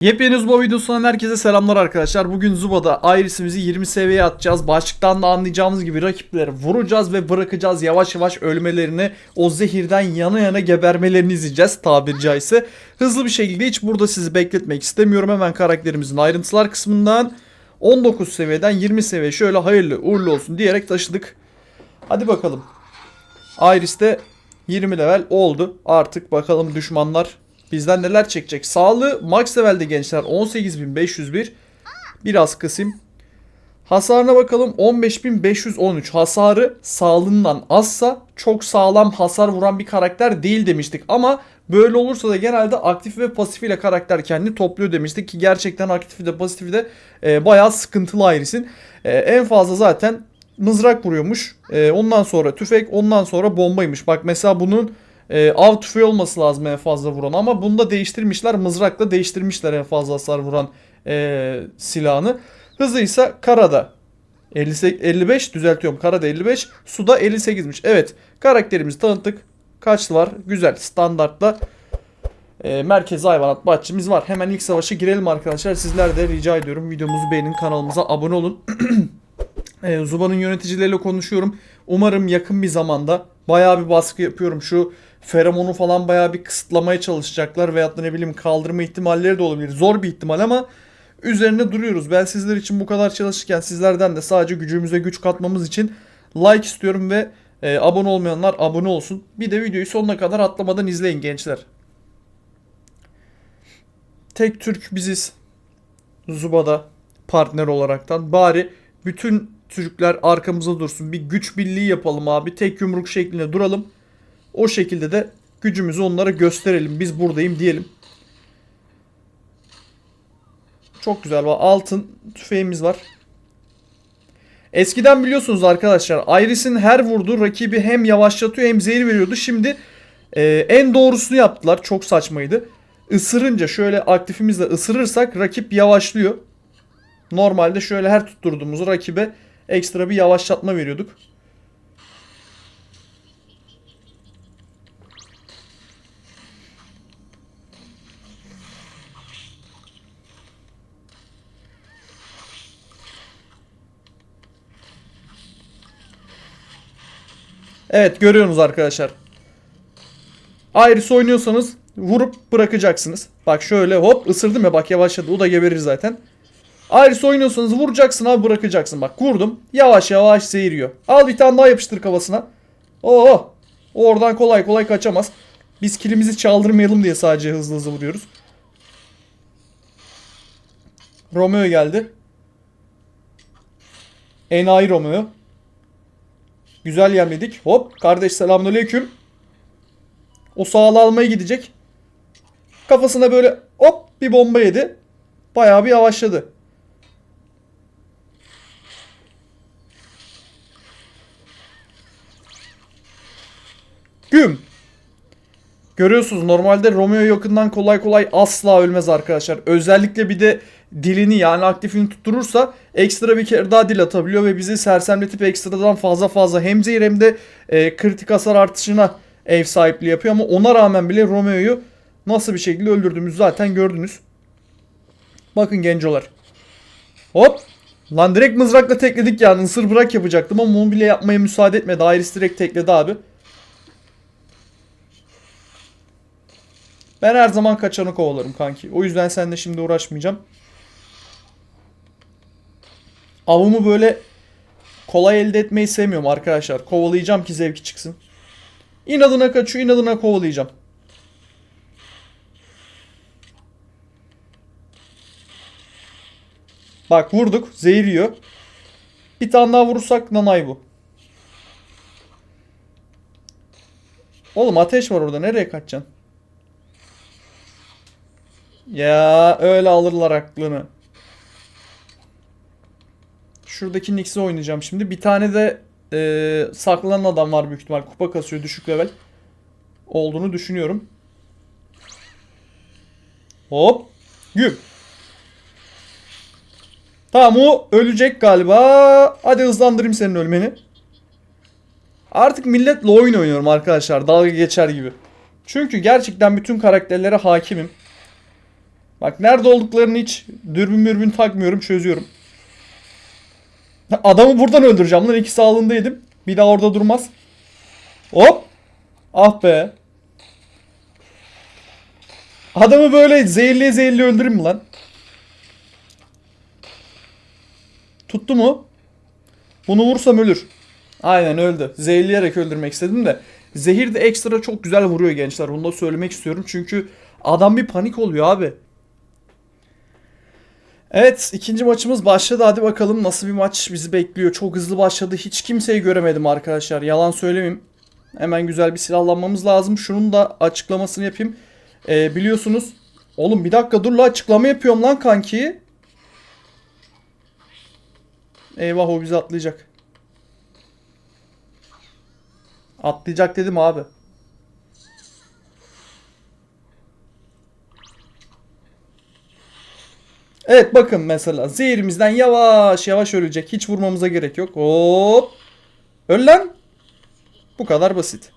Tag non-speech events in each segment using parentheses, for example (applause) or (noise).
Yepyeni Zuba videosundan herkese selamlar arkadaşlar. Bugün Zuba'da Iris'imizi 20 seviyeye atacağız. Başlıktan da anlayacağımız gibi rakipleri vuracağız ve bırakacağız. Yavaş yavaş ölmelerini, o zehirden yana yana gebermelerini izleyeceğiz tabiri caizse. Hızlı bir şekilde hiç burada sizi bekletmek istemiyorum. Hemen karakterimizin ayrıntılar kısmından 19 seviyeden 20 seviye şöyle hayırlı uğurlu olsun diyerek taşıdık. Hadi bakalım. Iris'te 20 level oldu. Artık bakalım düşmanlar bizden neler çekecek. Sağlığı max levelde gençler 18501. Biraz kısım. Hasarına bakalım 15513. Hasarı sağlığından azsa çok sağlam hasar vuran bir karakter değil demiştik. Ama böyle olursa da genelde aktif ve pasif ile karakter kendini topluyor demiştik. Ki gerçekten aktif de pasif de e, bayağı sıkıntılı Iris'in. E, en fazla zaten mızrak vuruyormuş. E, ondan sonra tüfek, ondan sonra bombaymış. Bak mesela bunun e, av tüfeği olması lazım en fazla vuran ama bunu da değiştirmişler. Mızrakla değiştirmişler en fazla hasar vuran e, silahını. Hızı ise karada 58, 55 düzeltiyorum. Karada 55, suda 58'miş. Evet, karakterimizi tanıttık. Kaçlı var? Güzel. Standartla e, merkezi hayvanat bahçemiz var. Hemen ilk savaşa girelim arkadaşlar. Sizler de rica ediyorum videomuzu beğenin, kanalımıza abone olun. (clears throat) e, Zuba'nın yöneticileriyle konuşuyorum. Umarım yakın bir zamanda bayağı bir baskı yapıyorum. Şu feromonu falan bayağı bir kısıtlamaya çalışacaklar veyahut da ne bileyim kaldırma ihtimalleri de olabilir. Zor bir ihtimal ama üzerinde duruyoruz. Ben sizler için bu kadar çalışırken sizlerden de sadece gücümüze güç katmamız için like istiyorum ve e, abone olmayanlar abone olsun. Bir de videoyu sonuna kadar atlamadan izleyin gençler. Tek Türk biziz. Zuba'da partner olaraktan. Bari bütün Türkler arkamıza dursun. Bir güç birliği yapalım abi. Tek yumruk şeklinde duralım. O şekilde de gücümüzü onlara gösterelim. Biz buradayım diyelim. Çok güzel. Altın tüfeğimiz var. Eskiden biliyorsunuz arkadaşlar Iris'in her vurduğu rakibi hem yavaşlatıyor hem zehir veriyordu. Şimdi e, en doğrusunu yaptılar. Çok saçmaydı. Isırınca şöyle aktifimizle ısırırsak rakip yavaşlıyor. Normalde şöyle her tutturduğumuz rakibe ekstra bir yavaşlatma veriyorduk. Evet görüyorsunuz arkadaşlar. Iris oynuyorsanız vurup bırakacaksınız. Bak şöyle hop ısırdım ya bak yavaşladı. O da geberir zaten. Iris oynuyorsanız vuracaksın abi bırakacaksın. Bak vurdum. Yavaş yavaş seyiriyor. Al bir tane daha yapıştır kafasına. Oo. Oradan kolay kolay kaçamaz. Biz kilimizi çaldırmayalım diye sadece hızlı hızlı vuruyoruz. Romeo geldi. Enayi Romeo. Güzel yemledik. Hop kardeş selamünaleyküm. O sağlı almaya gidecek. Kafasına böyle hop bir bomba yedi. Bayağı bir yavaşladı. Güm. Görüyorsunuz normalde Romeo yakından kolay kolay asla ölmez arkadaşlar. Özellikle bir de dilini yani aktifini tutturursa ekstra bir kere daha dil atabiliyor ve bizi sersemletip ekstradan fazla fazla hem zehir hem de e, kritik hasar artışına ev sahipliği yapıyor ama ona rağmen bile Romeo'yu nasıl bir şekilde öldürdüğümüzü zaten gördünüz. Bakın gencolar. Hop. Lan direkt mızrakla tekledik yani ısır bırak yapacaktım ama onu bile yapmaya müsaade etmedi. Iris direkt tekledi abi. Ben her zaman kaçanı kovalarım kanki. O yüzden seninle şimdi uğraşmayacağım. Avımı böyle kolay elde etmeyi sevmiyorum arkadaşlar. Kovalayacağım ki zevki çıksın. İnadına kaçıyor, inadına kovalayacağım. Bak vurduk, zehir yiyor. Bir tane daha vurursak nanay bu. Oğlum ateş var orada, nereye kaçacaksın? Ya öyle alırlar aklını. Şuradaki Nix'i oynayacağım şimdi. Bir tane de e, saklanan adam var büyük ihtimal. Kupa kasıyor düşük level. Olduğunu düşünüyorum. Hop. Güm. Tamam o ölecek galiba. Hadi hızlandırayım senin ölmeni. Artık milletle oyun oynuyorum arkadaşlar. Dalga geçer gibi. Çünkü gerçekten bütün karakterlere hakimim. Bak nerede olduklarını hiç dürbün mürbün takmıyorum çözüyorum. Adamı buradan öldüreceğim lan iki sağlığındaydım. Bir daha orada durmaz. Hop. Ah be. Adamı böyle zehirli zehirli öldürürüm mü lan? Tuttu mu? Bunu vursam ölür. Aynen öldü. Zehirleyerek öldürmek istedim de. Zehir de ekstra çok güzel vuruyor gençler. Bunu da söylemek istiyorum. Çünkü adam bir panik oluyor abi. Evet ikinci maçımız başladı. Hadi bakalım nasıl bir maç bizi bekliyor. Çok hızlı başladı. Hiç kimseyi göremedim arkadaşlar. Yalan söylemeyeyim. Hemen güzel bir silahlanmamız lazım. Şunun da açıklamasını yapayım. Ee, biliyorsunuz. Oğlum bir dakika dur la açıklama yapıyorum lan kanki. Eyvah o bizi atlayacak. Atlayacak dedim abi. Evet bakın mesela zehirimizden yavaş yavaş ölecek. Hiç vurmamıza gerek yok. Hop. Öl lan. Bu kadar basit.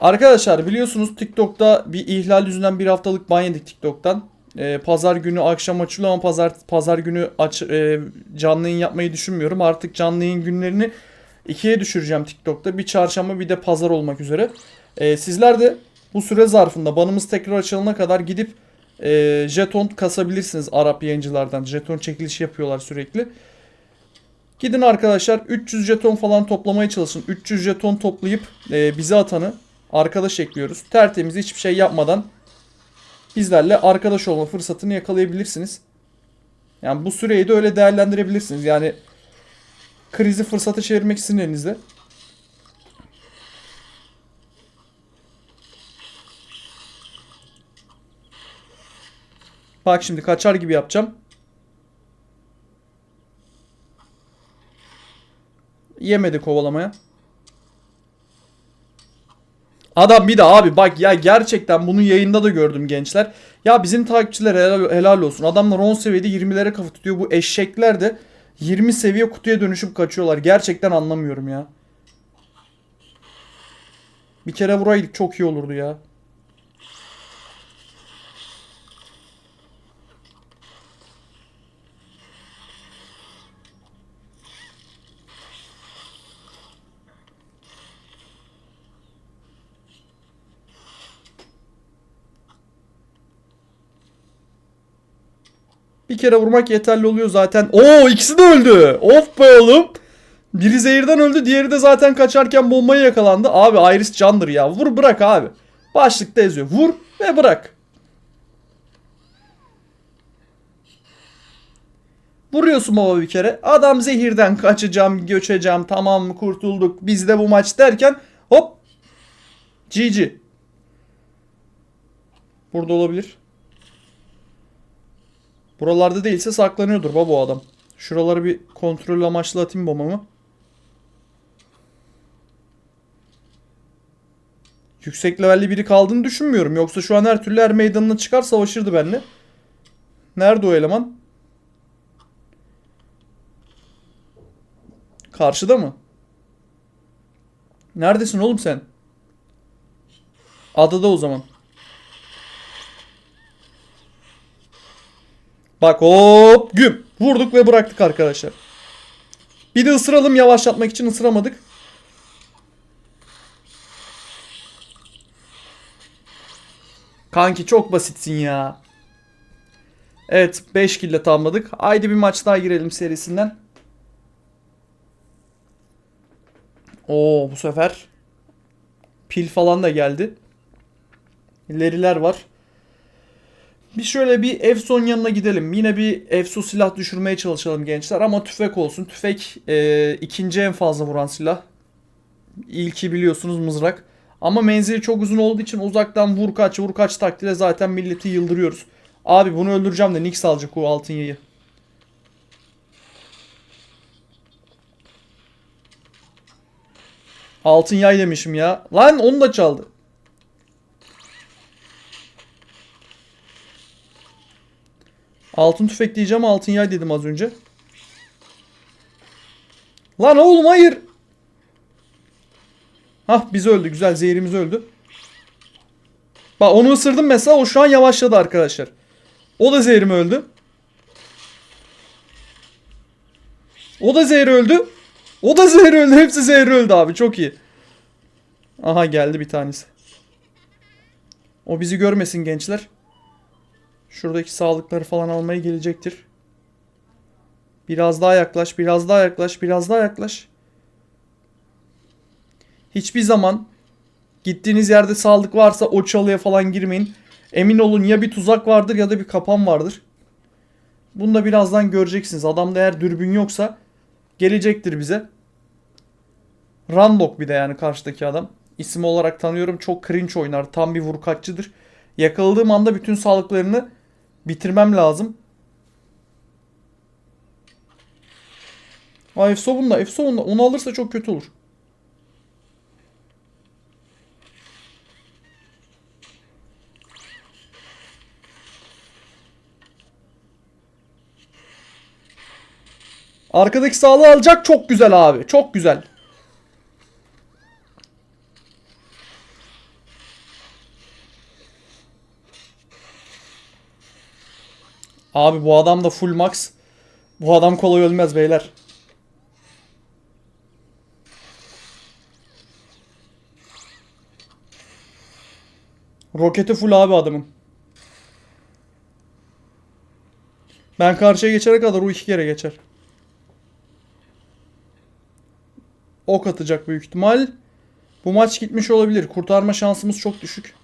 Arkadaşlar biliyorsunuz TikTok'ta bir ihlal yüzünden bir haftalık ban yedik TikTok'tan. Ee, pazar günü akşam açılıyor ama pazar pazar günü aç, e, canlı yayın yapmayı düşünmüyorum. Artık canlı yayın günlerini ikiye düşüreceğim TikTok'ta. Bir çarşamba bir de pazar olmak üzere. Ee, sizler de bu süre zarfında banımız tekrar açılana kadar gidip e, jeton kasabilirsiniz Arap yayıncılardan. Jeton çekilişi yapıyorlar sürekli. Gidin arkadaşlar 300 jeton falan toplamaya çalışın. 300 jeton toplayıp e, bize atanı arkadaş ekliyoruz. Tertemiz hiçbir şey yapmadan bizlerle arkadaş olma fırsatını yakalayabilirsiniz. Yani bu süreyi de öyle değerlendirebilirsiniz. Yani krizi fırsata çevirmek sizin elinizde. Bak şimdi kaçar gibi yapacağım. Yemedi kovalamaya. Adam bir de abi bak ya gerçekten bunu yayında da gördüm gençler. Ya bizim takipçiler helal, helal olsun. Adamlar 10 seviyede 20'lere kafa tutuyor. Bu eşekler de 20 seviye kutuya dönüşüp kaçıyorlar. Gerçekten anlamıyorum ya. Bir kere vuraydık çok iyi olurdu ya. Bir kere vurmak yeterli oluyor zaten. Oo ikisi de öldü. Of be oğlum. Biri zehirden öldü. Diğeri de zaten kaçarken bombaya yakalandı. Abi Iris candır ya. Vur bırak abi. Başlıkta yazıyor. Vur ve bırak. Vuruyorsun baba bir kere. Adam zehirden kaçacağım, göçeceğim. Tamam kurtulduk. Biz de bu maç derken hop. GG. Burada olabilir. Buralarda değilse saklanıyordur baba o adam. Şuraları bir kontrol amaçlı atayım bombamı. Yüksek levelli biri kaldığını düşünmüyorum. Yoksa şu an her türlü er meydanına çıkar savaşırdı benimle. Nerede o eleman? Karşıda mı? Neredesin oğlum sen? Adada o zaman. Bak hop güm. Vurduk ve bıraktık arkadaşlar. Bir de ısıralım yavaşlatmak için ısıramadık. Kanki çok basitsin ya. Evet 5 kill ile tamamladık. Haydi bir maç daha girelim serisinden. Oo bu sefer pil falan da geldi. İleriler var. Bir şöyle bir Efson yanına gidelim. Yine bir Efso silah düşürmeye çalışalım gençler ama tüfek olsun. Tüfek e, ikinci en fazla vuran silah. İlki biliyorsunuz mızrak. Ama menzili çok uzun olduğu için uzaktan vur kaç vur kaç takdirde zaten milleti yıldırıyoruz. Abi bunu öldüreceğim de Nix alacak o altın yayı. Altın yay demişim ya. Lan onu da çaldı. Altın tüfek diyeceğim altın yay dedim az önce. Lan oğlum hayır. Hah biz öldü güzel zehirimiz öldü. Bak onu ısırdım mesela o şu an yavaşladı arkadaşlar. O da zehrim öldü. O da zehir öldü. O da zehir öldü. Hepsi zehir öldü abi. Çok iyi. Aha geldi bir tanesi. O bizi görmesin gençler. Şuradaki sağlıkları falan almaya gelecektir. Biraz daha yaklaş, biraz daha yaklaş, biraz daha yaklaş. Hiçbir zaman gittiğiniz yerde sağlık varsa o çalıya falan girmeyin. Emin olun ya bir tuzak vardır ya da bir kapan vardır. Bunu da birazdan göreceksiniz. Adamda eğer dürbün yoksa gelecektir bize. Randok bir de yani karşıdaki adam. İsim olarak tanıyorum. Çok cringe oynar. Tam bir vurkaççıdır. Yakaladığım anda bütün sağlıklarını bitirmem lazım. Aa Efso bunda. Efso bunda. Onu alırsa çok kötü olur. Arkadaki sağlığı alacak. Çok güzel abi. Çok güzel. Abi bu adam da full max. Bu adam kolay ölmez beyler. Roketi full abi adamın. Ben karşıya geçene kadar o iki kere geçer. Ok atacak büyük ihtimal. Bu maç gitmiş olabilir. Kurtarma şansımız çok düşük.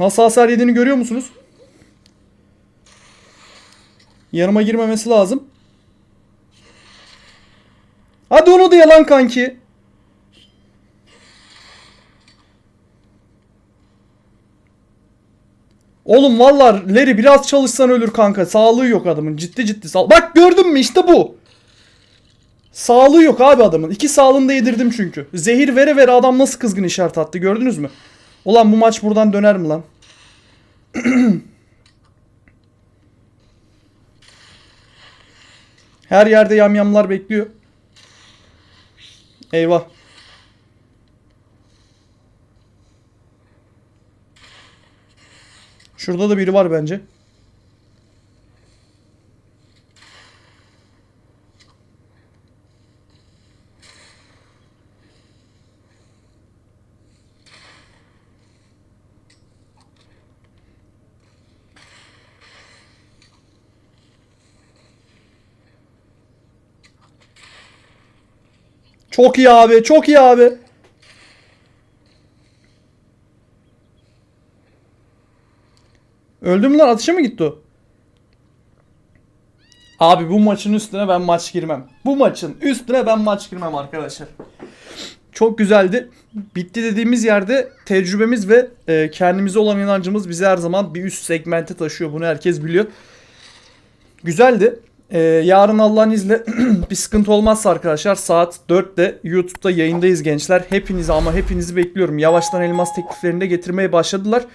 Nasıl hasar yediğini görüyor musunuz? Yanıma girmemesi lazım. Hadi onu da yalan kanki. Oğlum vallahi Larry biraz çalışsan ölür kanka. Sağlığı yok adamın. Ciddi ciddi sağ. Bak gördün mü işte bu. Sağlığı yok abi adamın. İki sağlığını da yedirdim çünkü. Zehir vere vere adam nasıl kızgın işaret attı gördünüz mü? Ulan bu maç buradan döner mi lan? (clears throat) Her yerde yamyamlar bekliyor. Eyvah. Şurada da biri var bence. Çok iyi abi, çok iyi abi. Öldü mü lan? Atışa mı gitti o? Abi bu maçın üstüne ben maç girmem. Bu maçın üstüne ben maç girmem arkadaşlar. Çok güzeldi. Bitti dediğimiz yerde tecrübemiz ve e, kendimize olan inancımız bizi her zaman bir üst segmente taşıyor. Bunu herkes biliyor. Güzeldi. Ee, yarın Allah'ın izniyle (clears throat) bir sıkıntı olmazsa arkadaşlar saat 4'te YouTube'da yayındayız gençler. Hepinizi ama hepinizi bekliyorum. Yavaştan elmas tekliflerini de getirmeye başladılar.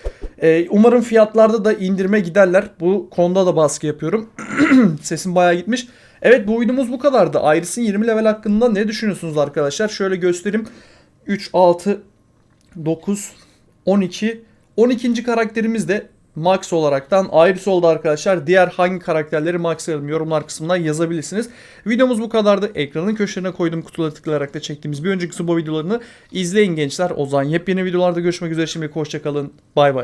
Ee, umarım fiyatlarda da indirme giderler. Bu konuda da baskı yapıyorum. (clears throat) Sesim bayağı gitmiş. Evet bu videomuz bu kadardı. Iris'in 20 level hakkında ne düşünüyorsunuz arkadaşlar? Şöyle göstereyim. 3, 6, 9, 12, 12. karakterimiz de Max olaraktan Iris oldu arkadaşlar. Diğer hangi karakterleri maxlayalım yorumlar kısmından yazabilirsiniz. Videomuz bu kadardı. Ekranın köşelerine koyduğum kutulara tıklayarak da çektiğimiz bir önceki Subo videolarını izleyin gençler. O zaman yepyeni videolarda görüşmek üzere. Şimdi hoşçakalın. Bay bay.